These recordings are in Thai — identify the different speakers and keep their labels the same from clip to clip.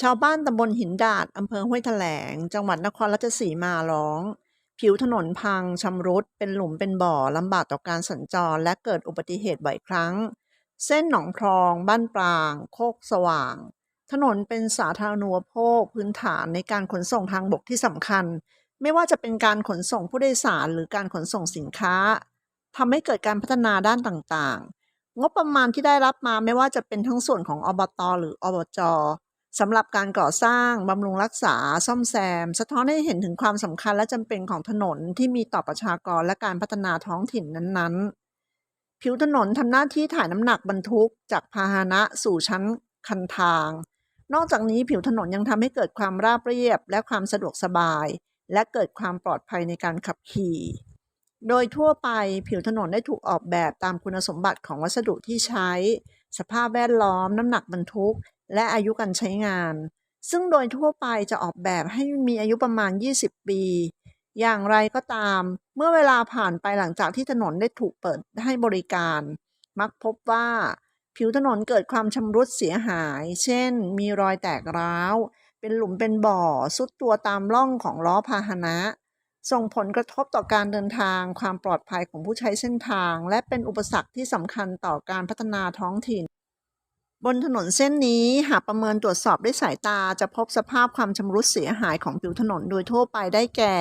Speaker 1: ชาวบ้านตำบลหินดาดอำเภอห้วยแถลง จังหวัดนครราชสีมาร้อง ผิวถนนพังชำรุด เป็นหลุมเป็นบ่อลำบากต่อการสัญจร และเกิดอุบัติเหตุบ่อยครั้ง เส้นหนองพรอง บ้านปราง โคกสว่าง ถนนเป็นสาธารณูปโภคพื้นฐานในการขนส่งทางบกที่สำคัญ ไม่ว่าจะเป็นการขนส่งผู้โดยสารหรือการขนส่งสินค้าทำให้เกิดการพัฒนาด้านต่างๆ งบประมาณที่ได้รับมาไม่ว่าจะเป็นทั้งส่วนของอบตหรืออบจ สำหรับการก่อสร้างบำรุงรักษาซ่อมแซม สะท้อนให้เห็นถึงความสำคัญและจำเป็นของถนนที่มีต่อประชากรและการพัฒนาท้องถิ่นนั้นๆ ผิวถนนทำหน้าที่ถ่ายน้ำหนักบรรทุกจากพาหนะสู่ชั้นคันทาง นอกจากนี้ผิวถนนยังทำให้เกิดความราบเรียบ และความสะดวกสบาย และเกิดความปลอดภัยในการขับขี่ โดยทั่วไปผิวถนนได้ถูกออกแบบตามคุณสมบัติของวัสดุที่ใช้ สภาพแวดล้อม น้ำหนักบรรทุก และอายุการใช้งาน ซึ่งโดยทั่วไปจะออกแบบให้มีอายุประมาณ 20 ปี อย่างไรก็ตาม เมื่อเวลาผ่านไปหลังจากที่ถนนได้ถูกเปิดให้บริการ มักพบว่า ผิวถนนเกิดความชำรุดเสียหาย เช่น มีรอยแตกร้าว เป็นหลุมเป็นบ่อ ซุดตัวตามร่องของล้อพาหนะส่งผลกระทบต่อการเดินทาง ความปลอดภัยของผู้ใช้เส้นทาง และเป็นอุปสรรคที่สำคัญต่อการพัฒนาท้องถิ่น บนถนนเส้นนี้หากประเมินตรวจสอบด้วยสายตาจะพบสภาพความชำรุดเสียหายของผิวถนนโดยทั่วไปได้แก่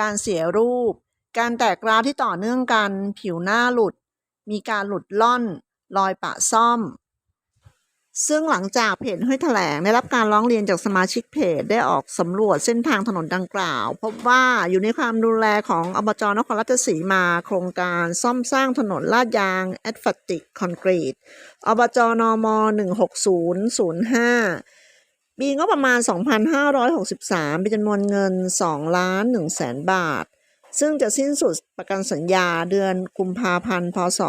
Speaker 1: การเสียรูป การแตกร้าวที่ต่อเนื่องกัน ผิวหน้าหลุด มีการหลุดล่อน รอยปะซ่อม ซึ่งหลังจากเพจห้วยแถลงได้รับการร้องเรียนจากสมาชิกเพจได้ออกสำรวจเส้นทางถนนดังกล่าว พบว่าอยู่ในความดูแลของอบจนครราชสีมา โครงการซ่อมสร้างถนนลาดยางแอสฟัลติกคอนกรีตอบจนม 16005 ปีงบประมาณ 2,563 เป็นจำนวนเงิน2ล้าน1แสนบาท ซึ่งจะสิ้นสุดประกันสัญญาเดือนกุมภาพันธ์ พศ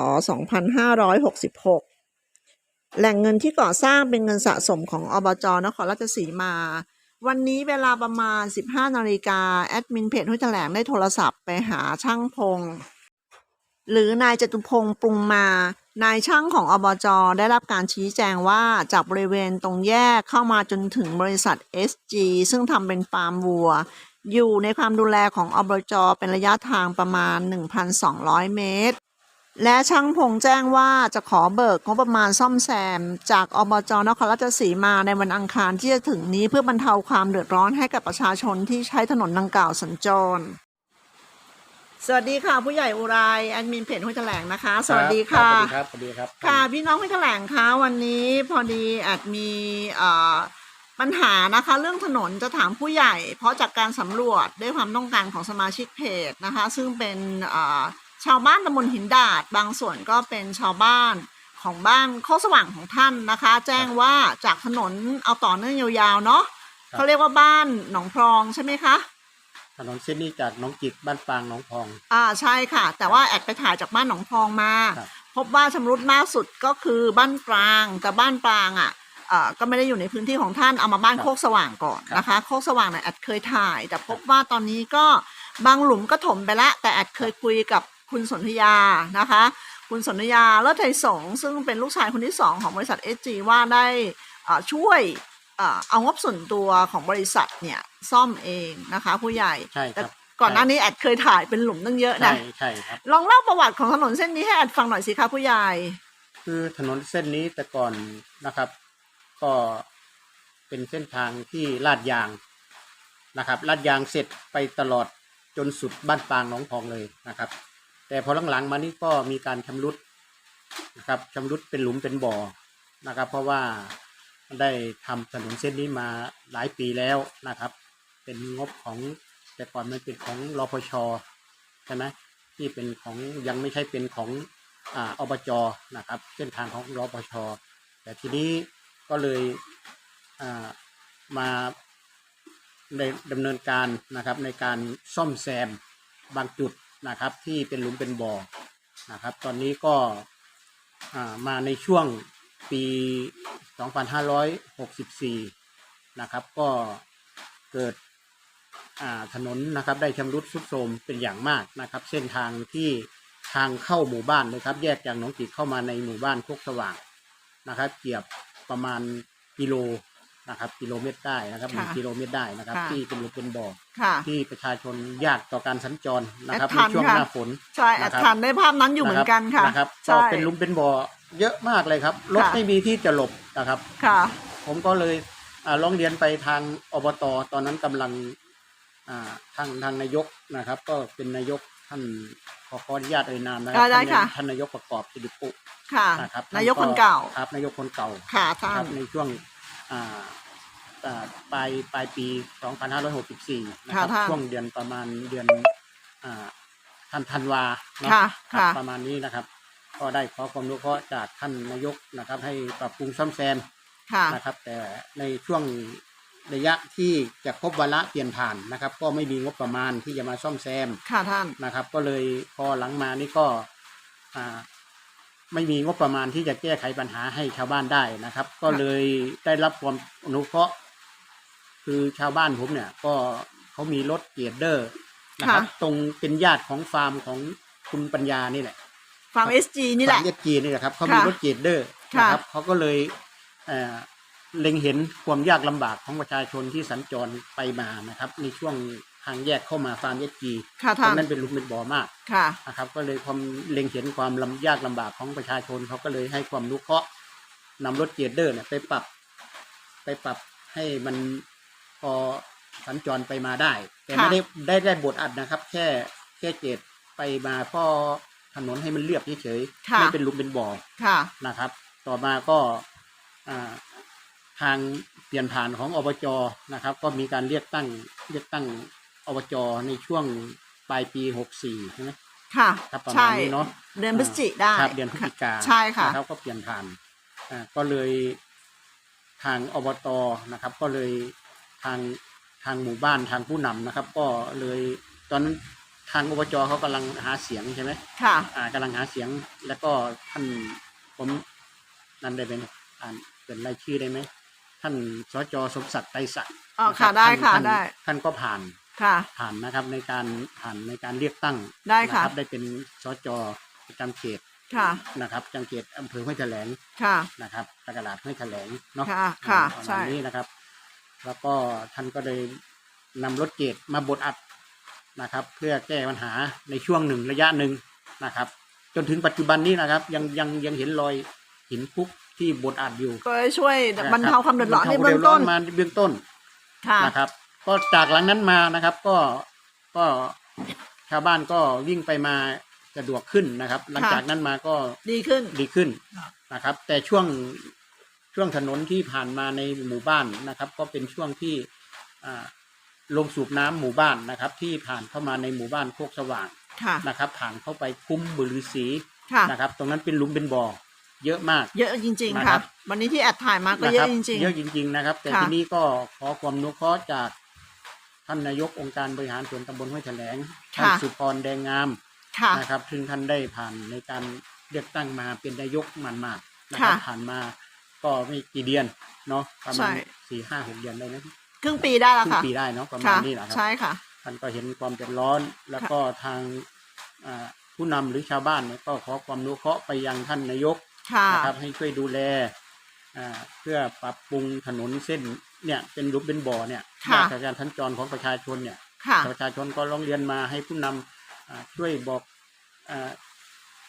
Speaker 1: 2566 แหล่งเงินที่ก่อสร้างเป็นเงินสะสมของอบจนครราชสีมา วันนี้เวลาประมาณ 15นาฬิกาแอดมินเพจห้วยแถลงได้โทรศัพท์ไปหาช่างพง หรือนายจตุพงษ์ปรุงมานายช่างของอบจได้รับการชี้แจงว่าจากบริเวณตรงแยกเข้ามาจนถึงบริษัท SG ซึ่งทำเป็นฟาร์มวัว อยู่ในความดูแลของอบจเป็นระยะทางประมาณ 1,200 เมตร และช่างพงแจ้งว่าจะขอเบิกงบประมาณซ่อมแซม จากอบจนครราชสีมาในวันอังคารที่จะถึงนี้เพื่อบรรเทาความเดือดร้อนให้กับประชาชนที่ใช้ถนนดังกล่าวสัญจร สวัสดีค่ะผู้ใหญ่อุไรแอดมินเพจห้วยแถลงนะคะ สวัสดีค่ะ
Speaker 2: ครับสวัสดีครับ
Speaker 1: ค่ะพี่น้องห้วยแถลงคะวันนี้พอดีอาจมีเอ่อปัญหานะคะ เรื่องถนนจะถามผู้ใหญ่ เพราะจากการสำรวจด้วยความต้องการของสมาชิกเพจนะคะ ซึ่งเป็นเอ่อ ชาวบ้านตำบลหินดาด บางส่วนก็เป็นชาวบ้านของบ้านโคกสว่างของท่านนะคะ แจ้งว่าจากถนนเอาต่อเนื่องยาวๆเนาะเขาเรียกว่าบ้านหนองพรองใช่ไหมคะ
Speaker 2: ถนนเส้นนี้จากหน้องจิกบ้านปางหน้องพอง
Speaker 1: อ่าใช่ค่ะ แต่ว่าแอดไปถ่ายจากบ้านหนองพองมา
Speaker 2: ครับ
Speaker 1: พบว่าชำรุดมากสุดก็คือบ้านปรางแต่บ้านปรางอะเอ่อก็ไม่ได้อยู่ในพื้นที่ของท่านเอามาบ้านโคกสว่างก่อนนะคะ โคกสว่างเนี่ยแอดเคยถ่าย แต่พบว่าตอนนี้ก็บางหลุมก็ถมไปละแต่แอดเคยคุยกับ คุณสนธยานะคะ คุณสนธยาเลิศไทยสงฆ์ซึ่งเป็นลูกชายคนที่สองของบริษัทเอจีว่าได้เอ่อช่วยเอ่อเอางบส่วนตัวของบริษัทเนี่ยซ่อมเองนะคะผู้ใหญ่
Speaker 2: ใช่ค
Speaker 1: แต่
Speaker 2: รับ
Speaker 1: ก่อนหน้านี้แอดเคยถ่ายเป็นหลุมตั้งเยอะ
Speaker 2: ใช่
Speaker 1: นะ
Speaker 2: ใช่ครับ
Speaker 1: ลองเล่าประวัติของถนนเส้นนี้ให้แอดฟังหน่อยสิคะผู้ใหญ่
Speaker 2: คือถนนเส้นนี้แต่ก่อนนะครับ ก็เป็นเส้นทางที่ลาดยางนะครับลาดยางเสร็จไปตลอดจนสุดบ้านปางหน้องพองเลยนะครับ แต่พอหลังๆมานี่ก็มีการชำรุดนะครับชำรุดเป็นหลุมเป็นบ่อนะครับ เพราะว่าได้ทำถนนเส้นนี้มาหลายปีแล้วนะครับ เป็นงบของแต่ก่อนมันเป็นของรพชใช่ไหมที่เป็นของยังไม่ใช่เป็นของอาอบจนะครับเส้นทางของรพชแต่ทีนี้ก็เลยมาในดำเนินการนะครับในการซ่อมแซมบางจุด นะครับ ที่เป็นหลุมเป็นบ่อนะครับ ตอนนี้ก็มาในช่วงปี 2564 นะครับ ก็เกิดถนนนะครับได้ชำรุดทรุดโทรมเป็นอย่างมากนะครับ เส้นทางที่ทางเข้าหมู่บ้านเลยครับ แยกจากหนองจิกเข้ามาในหมู่บ้านโคกสว่างนะครับเกียบประมาณกิโล นะครับ กิโลเมตรได้นะครับหนึ่ง
Speaker 1: ค่ะ
Speaker 2: กิโลเมตรได้นะครับ
Speaker 1: ค่ะ
Speaker 2: ที่เป็นหลุมเป็นบ่อ
Speaker 1: ค่ะ
Speaker 2: ที่ประชาชนยากต่อการสัญจรนะครับ
Speaker 1: แอด
Speaker 2: ใน
Speaker 1: ทัน
Speaker 2: ช่วง
Speaker 1: ค่ะ
Speaker 2: หน้าฝน
Speaker 1: ใช่แอ
Speaker 2: นะ
Speaker 1: ด
Speaker 2: ครับ
Speaker 1: ทันได้ภาพนั้นอยู่เหมือนกันค่ะ
Speaker 2: นะครับก็
Speaker 1: ใช่
Speaker 2: เป็นหลุมเป็นบ่อเยอะมากเลยครับรถ
Speaker 1: ค่ะ
Speaker 2: ไม่มีที่จะหลบนะครับ
Speaker 1: ค่ะ
Speaker 2: ผมก็เลยอ่าร้องเรียนไปทางอบต ตอนนั้นกำลังอ่าทางทางนายกนะครับ ก็เป็นนายกท่านขอขออนุญาตเอ่ยนามนะครั
Speaker 1: ได้ได้ค่ะ
Speaker 2: ท่านนายกประกอบสิริปุ
Speaker 1: ค่ะ
Speaker 2: นะครับ
Speaker 1: นายกคนเก่า
Speaker 2: ครับนายกคนเก่า
Speaker 1: ค่ะ
Speaker 2: ค
Speaker 1: ท่า
Speaker 2: รั
Speaker 1: น
Speaker 2: บในช่วงอ่าอ่า ปลายปลายปี 2564 นะค
Speaker 1: ค่ะ
Speaker 2: รับ
Speaker 1: ท่าน
Speaker 2: ช่วงเดือนประมาณเดือนอ่าท่านธันวาเนาะ
Speaker 1: ค่ะ
Speaker 2: ครับ
Speaker 1: ค่ะ
Speaker 2: ประมาณนี้นะครับ ก็ได้ขอความรู้เคราะห์จากท่านนายกนะครับ ให้ปรับปรุงซ่อมแซม
Speaker 1: ค่ะ
Speaker 2: นะครับแต่ในช่วงระยะที่จะครบวาระเปลี่ยนผ่านนะครับ ก็ไม่มีงบประมาณที่จะมาซ่อมแซม
Speaker 1: ค่ะท่าน
Speaker 2: นะครับ ก็เลยพอหลังมานี่ก็อ่า ไม่มีงบประมาณที่จะแก้ไขปัญหาให้ชาวบ้านได้นะครับ ก็เลยได้รับความอนุเคราะห์คือชาวบ้านผมเนี่ย ก็เขามีรถเกียร์เดอร์นะครับ
Speaker 1: ค่ะ
Speaker 2: ตรงเป็นญาติของฟาร์มของคุณปัญญานี่แหละ
Speaker 1: ฟาร์มเอสจีนี่แหละ
Speaker 2: ฟาร์มเอสจีนี่แหละครับเขามี
Speaker 1: ค่ะ
Speaker 2: รถเกียร์เดอร์
Speaker 1: ค่ะ
Speaker 2: นะครับเขาก็เลยเอ่อเล็งเห็นความยากลำบากของประชาชนที่สัญจรไปมานะครับ ในช่วง ทางแยกเข้ามาฟาร์มเอสจี
Speaker 1: ค่ะ
Speaker 2: ตร
Speaker 1: ท่างน
Speaker 2: นั้นเป็นหลุมเป็นบ่อมาก
Speaker 1: ค่ะ
Speaker 2: นะครับก็เลยความเล็งเห็นความลำยากลำบากของประชาชนเขาก็เลยให้ความรู้เคราะห์นำรถเกียร์เดอร์เนี่ยไปปรับ ไปปรับให้มันพอสัญจรไปมาได้ แต่ไม่
Speaker 1: ค่ะ
Speaker 2: ได้ได้ได้บทอัดนะครับ แค่แค่เกตไปมาก็ถนนให้มันเรียบเฉยๆ
Speaker 1: ค่ะ
Speaker 2: ไม่เป็นหลุมเป็นบ่อ
Speaker 1: ค่ะ
Speaker 2: นะครับ ต่อมาก็อ่าทางเปลี่ยนผ่านของอบจนะครับ ก็มีการเรียกตั้งเรียกตั้ง อบจในช่วงปลายปีหกสี่ใช่ไหม
Speaker 1: ค่ะ
Speaker 2: ครับประมา
Speaker 1: ใช่
Speaker 2: ณนี้เนาะ
Speaker 1: เดือนพฤศจิได้
Speaker 2: ครับเดือนพฤศจิกา
Speaker 1: ใช่ค่ะ
Speaker 2: นะครับก็เปลี่ยนผ่านอ่าก็เลยทางอบตนะครับ ก็เลยทางทางหมู่บ้านทางผู้นำนะครับ ก็เลยตอนนั้นทางอบจเขากำลังหาเสียงใช่ไหม
Speaker 1: ค่ะ
Speaker 2: อ่ากำลังหาเสียงแล้วก็ท่านผมนั่นได้ไหมเนี่ยอ่านเป็นรายชื่อได้ไหมท่านสจสมศักดิ์ไตรศักดิ์
Speaker 1: อ๋อ
Speaker 2: นะ
Speaker 1: ค่ะ
Speaker 2: รับ
Speaker 1: ได้
Speaker 2: ท่าน
Speaker 1: ค่ะ
Speaker 2: ท่าน
Speaker 1: ได้
Speaker 2: ท่านก็ผ่าน
Speaker 1: ค่ะ
Speaker 2: ผ่านนะครับในการผ่านในการเลือกตั้ง
Speaker 1: ได้ค่ะ
Speaker 2: นะครับได้เป็นสจประจำเขต
Speaker 1: ค่ะ
Speaker 2: นะครับจังเขตอำเภอห้วยแถลง
Speaker 1: ค่ะ
Speaker 2: นะครับตลาดห้วยแถลงเนาะ
Speaker 1: ค่ะค่ะ
Speaker 2: ประ
Speaker 1: ใช่
Speaker 2: มาณนี้นะครับ แล้วก็ท่านก็เลยนำรถเกตมาบดอัดนะครับ เพื่อแก้ปัญหาในช่วงหนึ่งระยะหนึ่งนะครับ จนถึงปัจจุบันนี้นะครับ ยังยังยังเห็นรอยหินคุกที่บดอัดอยู่
Speaker 1: ก็ช่วยบรรเทาความเดือดร้อนใน
Speaker 2: บ
Speaker 1: เบื้องต้น
Speaker 2: มาในเบื้องต้น
Speaker 1: ค่ะ
Speaker 2: นะครับ ก็จากหลังนั้นมานะครับ ก็ก็ชาวบ้านก็วิ่งไปมาสะดวกขึ้นนะครับ หลังจากนั้นมาก็
Speaker 1: ดีขึ้น
Speaker 2: ดีขึ้น
Speaker 1: ครับ
Speaker 2: นะครับ แต่ช่วงช่วงถนนที่ผ่านมาในหมู่บ้านนะครับ ก็เป็นช่วงที่อ่าลงสูบน้ำหมู่บ้านนะครับ ที่ผ่านเข้ามาในหมู่บ้านโคกสว่าง
Speaker 1: ค่ะ
Speaker 2: นะครับ ผ่านเข้าไปคุ้มบุรีสี
Speaker 1: ค่ะ
Speaker 2: นะครับ ตรงนั้นเป็นหลุมเป็นบ่อเยอะมาก
Speaker 1: เยอะจริงๆ
Speaker 2: นะค
Speaker 1: ค่ะ
Speaker 2: รับ
Speaker 1: วันนี้ที่แอดถ่ายมาก็
Speaker 2: นะ
Speaker 1: เย
Speaker 2: ค
Speaker 1: อะ
Speaker 2: รับ
Speaker 1: จริง
Speaker 2: เยอะจริง ๆ นะครับ แต่
Speaker 1: ค่ะ
Speaker 2: ทีนี้ก็ขอความอนุเคราะห์จาก ท่านนายกองค์การบริหารส่วนตำบลห้วยแถลงท่าน
Speaker 1: ค่ะ
Speaker 2: สุพรแดงงาม
Speaker 1: ๆค่ะ
Speaker 2: นะครับซึ่งท่านได้ผ่านในการเลือกตั้งมาเป็นนายกมันมากๆนะครับ
Speaker 1: ค่ะ
Speaker 2: ผ่านมาก็ไม่กี่เดือนเนาะประมาณ
Speaker 1: ใช่
Speaker 2: สี่ห้าหกเดือนได้นะ
Speaker 1: ครึ่งปีได้
Speaker 2: ค
Speaker 1: แล้ว
Speaker 2: รึ่ง
Speaker 1: ค่ะ
Speaker 2: ปีได้เนาะประมา
Speaker 1: ค่ะ
Speaker 2: ณนี้แหละครับ
Speaker 1: ใช่ค่ะ
Speaker 2: ท่านก็เห็นความเดือดร้อน แล้วก็ทางอ่าผู้นำหรือชาวบ้านเนี่ยก็ขอความอนุเคราะห์ไปยังท่านนายก
Speaker 1: ค่ะ
Speaker 2: นะครับให้ช่วยดูแลอ่าเพื่อปรับปรุงถนนเส้น เนี่ยเป็นรูปเป็นบ่อเนี่ย
Speaker 1: ค่ะ
Speaker 2: ยากกับการทัญจรของประชาชนเนี่ย
Speaker 1: ค่ะ
Speaker 2: ประชาชนก็ร้องเรียนมาให้ผู้นำอ่าช่วยบอกอ่า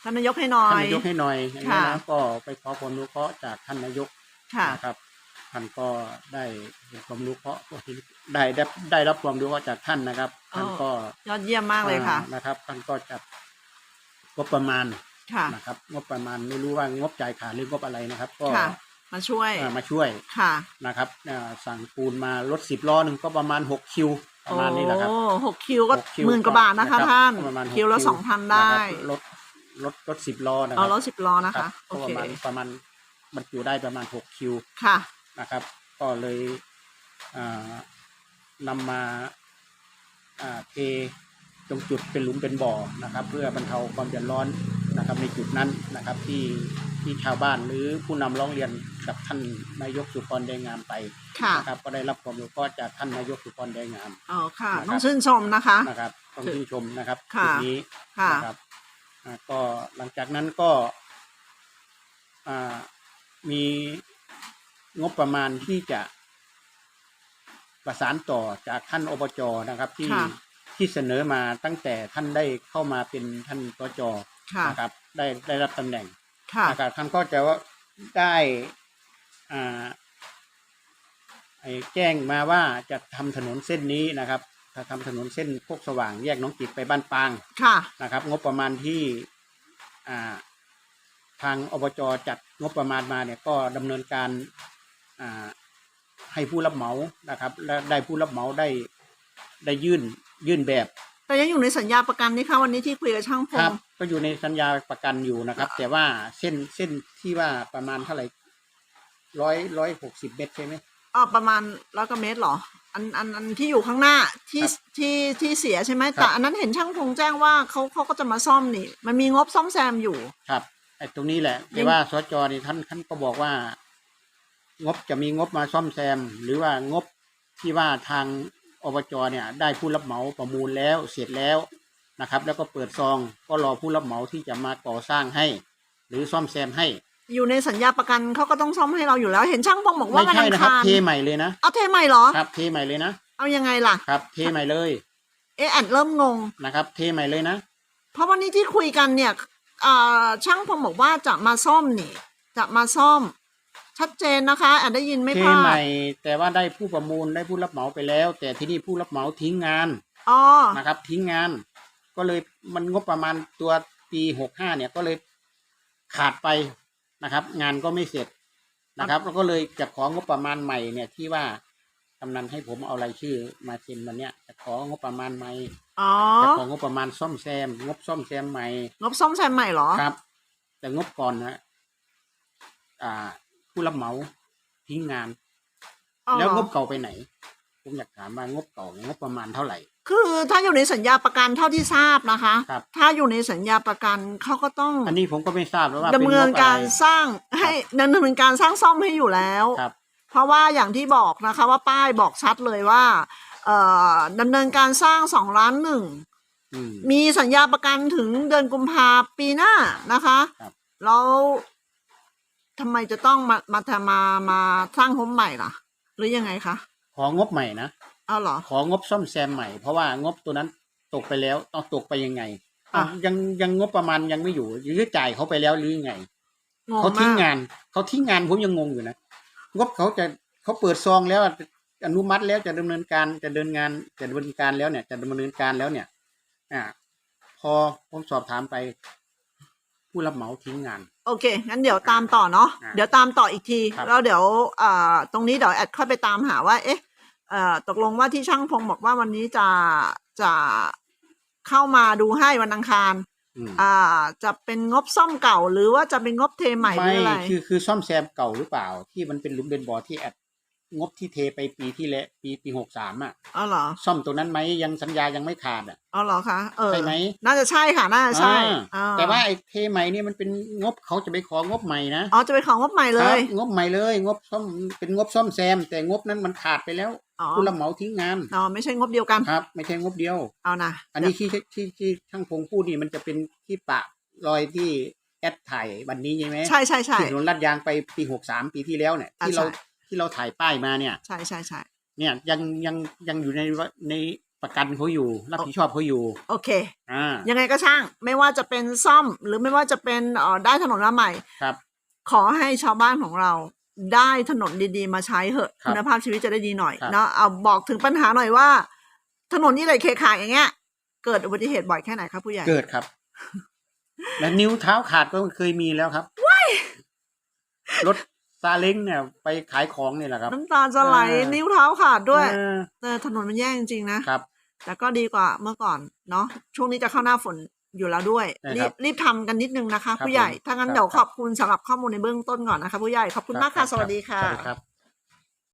Speaker 1: ท่านนายกให้หน่อ
Speaker 2: ท่าน
Speaker 1: ย
Speaker 2: นายกให้หน่อยอย่างนี้
Speaker 1: ค่ะ
Speaker 2: นะก็ไปขอความรู้เคราะห์จากท่านนายก
Speaker 1: ค่ะ
Speaker 2: นะครับท่านก็ได้ความรู้เคราะห์ได้ได้ได้รับความรู้เคราะห์จากท่านนะครับท่านก็
Speaker 1: ยอดเยี่ยมมากเลยค่ะ
Speaker 2: อ่านะครับท่านก็จัดงบประมาณ
Speaker 1: ค่ะ
Speaker 2: นะครับ งบประมาณไม่รู้ว่างบจ่ายขาดหรืองบอะไรนะครับ ก็
Speaker 1: ค่ะ มาช่วย
Speaker 2: อ่ามาช่วย
Speaker 1: ค่ะ
Speaker 2: นะครับอ่าสั่งปูนมารถสิบล้อหนึ่งก็ประมาณหกคิวประมาณนี้แหละครับ
Speaker 1: โอ้หกคิวก็
Speaker 2: หกคิว
Speaker 1: หมื่นกว่าบาทนะคะ
Speaker 2: รับ
Speaker 1: ท่าน
Speaker 2: ประมาณหก
Speaker 1: คิวละสองพันได้
Speaker 2: นะครับรถรถรถสิบล้อนะค
Speaker 1: เอา
Speaker 2: รับ
Speaker 1: รถสิบล้อนะ
Speaker 2: ครั
Speaker 1: คะ
Speaker 2: บ
Speaker 1: โอ
Speaker 2: ก็ป
Speaker 1: เค
Speaker 2: ระมาณประมาณบรรจุได้ประมาณหกคิว
Speaker 1: ค่ะ
Speaker 2: นะครับ ก็เลยอ่านำมาอ่าเทตรงจุดเป็นหลุมเป็นบ่อนะครับ เพื่อบรรเทาความเดือดร้อน นะครับในจุดนั้นนะครับที่ที่ชาวบ้านหรือผู้นำร้องเรียนกับท่านนายกสุพรแดงงามไป
Speaker 1: ค่ะ
Speaker 2: นะครับก็ได้รับความรู้ก็จากท่านนายกสุพรแดงงาม
Speaker 1: อ๋อค่ะ
Speaker 2: นะครับ
Speaker 1: ต้องชื่นชมนะคะ
Speaker 2: นะครับต้องชื่นชมนะครับ
Speaker 1: ค่ะ
Speaker 2: จุดนี้
Speaker 1: ค่ะ
Speaker 2: นะครับอ่าก็หลังจากนั้นก็อ่ามีงบประมาณที่จะประสานต่อจากท่านอบจนะครับที่
Speaker 1: ค่ะ
Speaker 2: ที่เสนอมาตั้งแต่ท่านได้เข้ามาเป็นท่านตจ
Speaker 1: ค่ะ
Speaker 2: นะครับได้ได้รับตำแหน่ง
Speaker 1: ค่ะ
Speaker 2: นะครับท่านก็จะว่าได้อ่าไอ้แจ้งมาว่าจะทำถนนเส้นนี้นะครับจะทำถนนเส้นโคกสว่างแยกหน้องจิกไปบ้านปาง
Speaker 1: ค่ะ
Speaker 2: นะครับงบประมาณที่อ่าทางอบจจัดงบประมาณมาเนี่ยก็ดำเนินการอ่าให้ผู้รับเหมานะครับ และได้ผู้รับเหมาได้ได้ยื่นยื่นแบบ
Speaker 1: แต่ยังอยู่ในสัญญาประกันนี่ค่ะวันนี้ที่คุยกับช่างพ
Speaker 2: ครับ
Speaker 1: ง
Speaker 2: ก็อยู่ในสัญญาประกันอยู่นะครับ แต่ว่าเส้นเส้นที่ว่าประมาณเท่าไหร่ร้อยร้อยหกสิบเมตรใช่ไหม
Speaker 1: อ๋อประมาณร้อยกว่าเมตรเหรอ อันอันอันที่อยู่ข้างหน้าที่
Speaker 2: ครับ
Speaker 1: ที่ที่เสียใช่ไหม
Speaker 2: ครับ
Speaker 1: แต่อันนั้นเห็นช่างพงแจ้งว่าเขาเขาก็จะมาซ่อมนี่ มันมีงบซ่อมแซมอยู่
Speaker 2: ครับไอ้ตรงนี้แหละ
Speaker 1: ยั
Speaker 2: แต่
Speaker 1: ง
Speaker 2: ว่าสจนี่ท่านท่านก็บอกว่า งบจะมีงบมาซ่อมแซม หรือว่างบที่ว่าทาง อบจเนี่ยได้ผู้รับเหมาประมูลแล้วเสร็จแล้วนะครับ แล้วก็เปิดซองก็รอผู้รับเหมาที่จะมาก่อสร้างให้ หรือซ่อมแซมให้
Speaker 1: อยู่ในสัญญาประกันเขาก็ต้องซ่อมให้เราอยู่แล้ว เห็นช่างพงบอกว่า
Speaker 2: ไม่
Speaker 1: วัน
Speaker 2: ใช่
Speaker 1: อัง
Speaker 2: นะครับ
Speaker 1: คาร
Speaker 2: เทใหม่เลยนะ
Speaker 1: เอาเทใหม่เหรอ
Speaker 2: ครับเทใหม่เลยนะ
Speaker 1: เอายังไงล่ะ
Speaker 2: ครับเทใหม่เลย
Speaker 1: เอะแอดเริ่มงง
Speaker 2: นะครับเทใหม่เลยนะ
Speaker 1: เพราะวันนี้ที่คุยกันเนี่ยอ่าช่างพงบอกว่าจะมาซ่อมนี่ จะมาซ่อม ชัดเจนนะคะแอดได้ยินไม่
Speaker 2: เท
Speaker 1: พลา
Speaker 2: ให
Speaker 1: ด
Speaker 2: ม่แต่ว่าได้ผู้ประมูลได้ผู้รับเหมาไปแล้ว แต่ที่นี่ผู้รับเหมาทิ้งงาน
Speaker 1: อ๋อ
Speaker 2: นะครับ ทิ้งงาน ก็เลยมันงบประมาณตัวปีหกห้าเนี่ยก็เลยขาดไปนะครับ งานก็ไม่เสร็จนะครับแล้วก็เลยจะของบประมาณใหม่เนี่ยที่ว่ากำนันให้ผมเอารายชื่อมาเซ็นวันเนี้ยจะของบประมาณใหม่
Speaker 1: อ๋อ
Speaker 2: จะของบประมาณซ่อมแซม งบซ่อมแซมใหม่
Speaker 1: งบซ่อมแซมใหม่เหรอ
Speaker 2: ครับ แต่งบก่อนนะอ่า ผู้รับเหมาทิ้งงาน
Speaker 1: อ๋อ
Speaker 2: แล้วงบเก่าไปไหน ผมอยากถามว่างบเก่างบประมาณเท่าไหร่
Speaker 1: คือถ้าอยู่ในสัญญาประกันเท่าที่ทราบนะคะ
Speaker 2: ครับ
Speaker 1: ถ้าอยู่ในสัญญาประกันเขาก็ต้อง
Speaker 2: อันนี้ผมก็ไม่ทราบแล้วว่า
Speaker 1: ดำ
Speaker 2: เป็น
Speaker 1: เนิ
Speaker 2: ง
Speaker 1: น
Speaker 2: บอะ
Speaker 1: การ
Speaker 2: ไร
Speaker 1: สร้างให้ดำเนินการสร้างซ่อมให้อยู่แล้ว
Speaker 2: ครับ
Speaker 1: เพราะว่าอย่างที่บอกนะคะว่าป้ายบอกชัดเลยว่าเอ่อดำเนินการสร้างสองล้านหนึ่ง
Speaker 2: อืม
Speaker 1: มีสัญญาประกันถึงเดือนกุมภาปีหน้านะคะ
Speaker 2: ครับ
Speaker 1: แล้ว ทำไมจะต้องมามาทำมามาสร้างโฮมใหม่ล่ะ หรือยังไงคะ
Speaker 2: ของงบใหม่นะ
Speaker 1: เอาเหรอ
Speaker 2: ของบซ่อมแซมใหม่เพราะว่างบตัวนั้นตกไปแล้วต้องตกไปยังไง
Speaker 1: อะ
Speaker 2: อะยังยังงบประมาณยังไม่อยู่หรือจ่ายเขาไปแล้วหรือยังไง
Speaker 1: งง
Speaker 2: เขาทิ้ง
Speaker 1: มาก
Speaker 2: งานเขาทิ้งงานผมยังงงอยู่นะงบเขาจะเขาเปิดซองแล้วอนุมัติแล้วจะดำเนินการจะเดินงานจะดำเนินการแล้วเนี่ย จะดำเนินการแล้วเนี่ย อ่า พอผมสอบถามไป ผู้รับเหมาทิ้งงาน
Speaker 1: โอเค งั้นเดี๋ยวตามต่อเนาะ
Speaker 2: อะ
Speaker 1: เดี๋ยวตามต่ออีกที
Speaker 2: ครับ
Speaker 1: แล้วเดี๋ยวอ่าตรงนี้เดี๋ยวแอดค่อยไปตามหาว่า เอ๊ะเอ่อตกลงว่าที่ช่างพงบอกว่าวันนี้จะจะเข้ามาดูให้วันอังคาร
Speaker 2: อืม
Speaker 1: อ่า จะเป็นงบซ่อมเก่าหรือว่าจะเป็นงบเทใหม่หรืออะไร
Speaker 2: คือคือซ่อมแซมเก่าหรือเปล่า ที่มันเป็นหลุมเป็นบ่อที่แอด งบที่เทไปปีที่แล้วปีปีหกสามอะ
Speaker 1: อ๋อเหรอ
Speaker 2: ซ่อมตัวนั้นไหมยังสัญญายังไม่ขาดอะ
Speaker 1: อ๋อเหรอคะเออ
Speaker 2: ใช่ไหม
Speaker 1: น่าจะใช่ค่ะ น่าจะใช่
Speaker 2: อ่า
Speaker 1: อ่า
Speaker 2: แต่ว่าไอ้เทใหม่นี่มันเป็นงบเขาจะไปของบใหม่นะ
Speaker 1: อ๋อจะไปของงบใหม่เล
Speaker 2: ครั
Speaker 1: ย
Speaker 2: บงบใหม่เลย งบซ่อมเป็นงบซ่อมแซม แต่งบนั้นมันขาดไปแล้ว
Speaker 1: อ๋อ
Speaker 2: ผู้รับเหมาทิ้งงาน
Speaker 1: อ๋อไม่ใช่งบเดียวกัน
Speaker 2: ครับ ไม่ใช่งบเดียว
Speaker 1: เอานะ
Speaker 2: อันนี้ที่ที่ที่ช่างพงพูดนี่มันจะเป็นที่ปะรอยที่แอดถ่ายวันนี้ใช่ไหม
Speaker 1: ใช่ใช่ใช่
Speaker 2: ที่ถนนลาดยางไปปีหกสามปีที่แล้วเนี่ย
Speaker 1: อะ
Speaker 2: ที่เรา
Speaker 1: ใช่
Speaker 2: ที่เราถ่ายป้ายมาเนี่ย
Speaker 1: ใช่ใช่ใช่
Speaker 2: เนี่ยยังยังยังอยู่ในในประกันเขาอยู่ รับผิดชอบเขาอยู่
Speaker 1: โอเค
Speaker 2: อ่า
Speaker 1: ยังไงก็ช่างไม่ว่าจะเป็นซ่อมหรือไม่ว่าจะเป็นเอ่อได้ถนนมาใหม่
Speaker 2: ครับ
Speaker 1: ขอให้ชาวบ้านของเราได้ถนนดีๆ มาใช้เหอะ
Speaker 2: ครับ
Speaker 1: คุณภาพชีวิตจะได้ดีหน่อย
Speaker 2: ครับ
Speaker 1: เนาะเอาบอกถึงปัญหาหน่อยว่า ถนนนี่เลยเคขาอย่างเงี้ย เกิดอุบัติเหตุบ่อยแค่ไหนครับผู้ใหญ่
Speaker 2: เกิดครับ และนิ้วเท้าขาดก็เคยมีแล้วครับรถ ซาเล้งเนี่ยไปขายของเนี่ยแหละครับ
Speaker 1: น้ำตาจะไหล
Speaker 2: เออ
Speaker 1: นิ้วเท้าขาดด้วย
Speaker 2: เออ
Speaker 1: แต่ถนนมันแย่จริงๆนะ
Speaker 2: ครับ
Speaker 1: แต่ก็ดีกว่าเมื่อก่อนเนาะช่วงนี้จะเข้าหน้าฝนอยู่แล้วด้วย
Speaker 2: ใช่
Speaker 1: รี
Speaker 2: ครับบ
Speaker 1: รีบทำกันนิดนึงนะคะ
Speaker 2: ครับ
Speaker 1: ผู้ใหญ่
Speaker 2: ผม
Speaker 1: ถ้างั้น
Speaker 2: ครับ
Speaker 1: เดี๋ยวขอบคุณสำหรับข้อมูลในเบื้องต้นก่อนนะคะ ผู้ใหญ่ขอบคุณมากค่ะสวัสดีค่ะ
Speaker 2: สวัสดีครับ